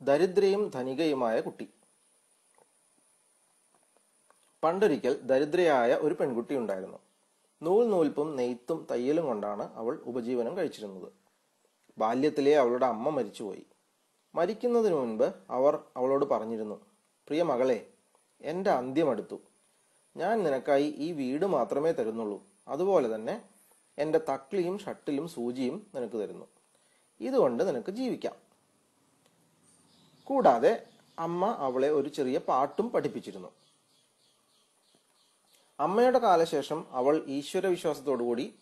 ദരിദ്രയും ധനികയുമായ കുട്ടി. പണ്ടൊരിക്കൽ ദരിദ്രയായ ഒരു പെൺകുട്ടി ഉണ്ടായിരുന്നു. നൂൽ നൂൽപ്പും നെയ്ത്തും തയ്യലും കൊണ്ടാണ് അവൾ ഉപജീവനം കഴിച്ചിരുന്നത്. ബാല്യത്തിലെ അവളുടെ അമ്മ മരിച്ചുപോയി. മരിക്കുന്നതിന് മുൻപ് അവർ അവളോട് പറഞ്ഞിരുന്നു പ്രിയ മകളെ എന്റെ അന്ത്യമടുത്തു ഞാൻ നിനക്കായി ഈ വീട് മാത്രമേ തരുന്നുള്ളൂ. അതുപോലെ തന്നെ എന്റെ തക്ലിയും ഷട്ടിലും സൂചിയും നിനക്ക് തരുന്നു. ഇതുകൊണ്ട് നിനക്ക് ജീവിക്കാം. കൂടാതെ അമ്മ അവളെ ഒരു ചെറിയ പാട്ടും പഠിപ്പിച്ചിരുന്നു. അമ്മയുടെ കാലശേഷം അവൾ ഈശ്വരവിശ്വാസത്തോടുകൂടി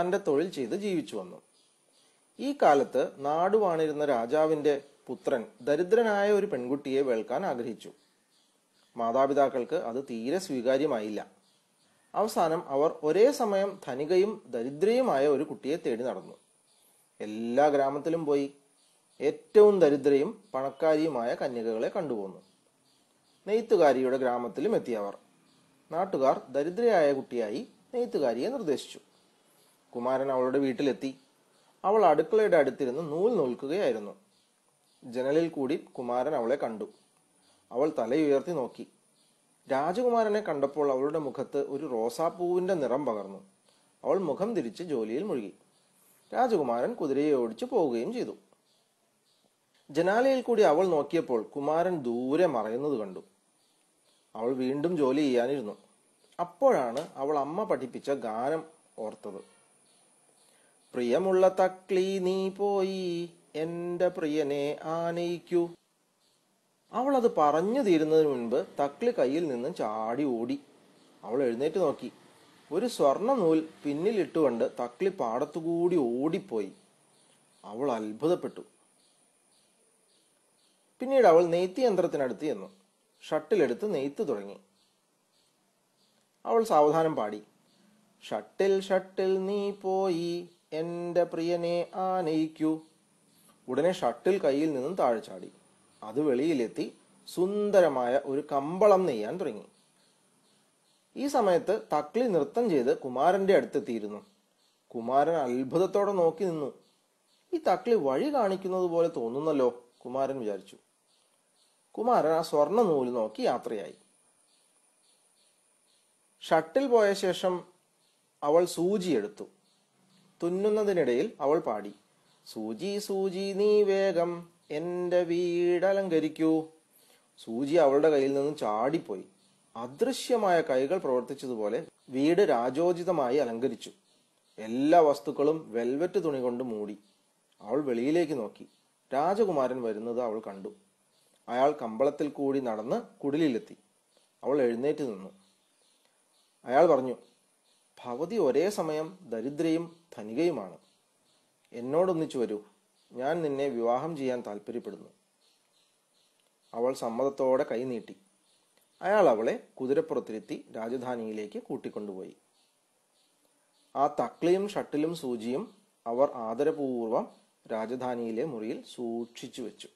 തന്റെ തൊഴിൽ ചെയ്ത് ജീവിച്ചു വന്നു. ഈ കാലത്ത് നാടുവാണിരുന്ന രാജാവിന്റെ പുത്രൻ ദരിദ്രനായ ഒരു പെൺകുട്ടിയെ വേൾക്കാൻ ആഗ്രഹിച്ചു. മാതാപിതാക്കൾക്ക് അത് തീരെ സ്വീകാര്യമായില്ല. അവസാനം അവർ ഒരേ സമയം ധനികയും ദരിദ്രയുമായ ഒരു കുട്ടിയെ തേടി നടന്നു. എല്ലാ ഗ്രാമത്തിലും പോയി ഏറ്റവും ദരിദ്രയും പണക്കാരിയുമായ കന്യകകളെ കണ്ടുപോന്നു. നെയ്ത്തുകാരിയുടെ ഗ്രാമത്തിലും എത്തിയവർ. നാട്ടുകാർ ദരിദ്രയായ കുട്ടിയായി നെയ്ത്തുകാരിയെ നിർദ്ദേശിച്ചു. കുമാരൻ അവളുടെ വീട്ടിലെത്തി. അവൾ അടുക്കളയുടെ അടുത്തിരുന്ന് നൂൽ നൂൽക്കുകയായിരുന്നു. ജനലിൽ കൂടി കുമാരൻ അവളെ കണ്ടു. അവൾ തലയുയർത്തി നോക്കി. രാജകുമാരനെ കണ്ടപ്പോൾ അവളുടെ മുഖത്ത് ഒരു റോസാപ്പൂവിന്റെ നിറം പകർന്നു. അവൾ മുഖം തിരിച്ച് ജോലിയിൽ മുഴുകി. രാജകുമാരൻ കുതിരയെ ഓടിച്ചു പോവുകയും ചെയ്തു. ജനാലയിൽ കൂടി അവൾ നോക്കിയപ്പോൾ കുമാരൻ ദൂരെ മറയുന്നത് കണ്ടു. അവൾ വീണ്ടും ജോലി ചെയ്യാനിരുന്നു. അപ്പോഴാണ് അവൾ അമ്മ പഠിപ്പിച്ച ഗാനം ഓർത്തത്. പ്രിയമുള്ള തക്ലി നീ പോയി എന്റെ പ്രിയനെ ആനയിക്കൂ. അവൾ അത് പറഞ്ഞു തീരുന്നതിന് മുൻപ് തക്ലി കയ്യിൽ നിന്നും ചാടി ഓടി. അവൾ എഴുന്നേറ്റ് നോക്കി. ഒരു സ്വർണ നൂൽ പിന്നിലിട്ടുകൊണ്ട് തക്ലി പാടത്തുകൂടി ഓടിപ്പോയി. അവൾ അത്ഭുതപ്പെട്ടു. പിന്നീട് അവൾ നെയ്ത്ത് യന്ത്രത്തിനടുത്ത് ചെന്നു. ഷട്ടിലെടുത്ത് നെയ്ത്ത് തുടങ്ങി. അവൾ സാവധാനം പാടി. ഷട്ടിൽ ഷട്ടിൽ നീ പോയി എന്റെ പ്രിയനെ ആനയിക്കൂ. ഉടനെ ഷട്ടിൽ കയ്യിൽ നിന്നും താഴെ ചാടി. അത് വെളിയിലെത്തി സുന്ദരമായ ഒരു കമ്പളം നെയ്യാൻ തുടങ്ങി. ഈ സമയത്ത് തക്ലി നൃത്തം ചെയ്ത് കുമാരന്റെ അടുത്തെത്തിയിരുന്നു. കുമാരൻ അത്ഭുതത്തോടെ നോക്കി നിന്നു. ഈ തക്ലി വഴി കാണിക്കുന്നത് പോലെ തോന്നുന്നല്ലോ കുമാരൻ വിചാരിച്ചു. കുമാരൻ ആ സ്വർണ നൂൽ നോക്കി യാത്രയായി. ഷട്ടിൽ പോയ ശേഷം അവൾ സൂചി എടുത്തു. തുന്നുന്നതിനിടയിൽ അവൾ പാടി. സൂചി സൂചി നീ വേഗം എന്റെ വീടലങ്കരിക്കൂ സൂചി അവളുടെ കയ്യിൽ നിന്നും ചാടിപ്പോയി. അദൃശ്യമായ കൈകൾ പ്രവർത്തിച്ചതുപോലെ വീട് രാജോചിതമായി അലങ്കരിച്ചു. എല്ലാ വസ്തുക്കളും വെൽവെറ്റ് തുണി കൊണ്ട് മൂടി. അവൾ വെളിയിലേക്ക് നോക്കി. രാജകുമാരൻ വരുന്നത് അവൾ കണ്ടു. അയാൾ കമ്പളത്തിൽ കൂടി നടന്ന് കുടിലിലെത്തി. അവൾ എഴുന്നേറ്റ് നിന്നു. അയാൾ പറഞ്ഞു ഭവതി ഒരേ സമയം ദരിദ്രയും ധനികയുമാണ്. എന്നോടൊന്നിച്ചു വരൂ. ഞാൻ നിന്നെ വിവാഹം ചെയ്യാൻ താല്പര്യപ്പെടുന്നു അവൾ സമ്മതത്തോടെ കൈനീട്ടി അയാൾ അവളെ കുതിരപ്പുറത്തിരുത്തി രാജധാനിയിലേക്ക് കൂട്ടിക്കൊണ്ടുപോയി. ആ തക്ലിയും ഷട്ടിലും സൂചിയും അവർ ആദരപൂർവം രാജധാനിയിലെ മുറിയിൽ സൂക്ഷിച്ചു വെച്ചു.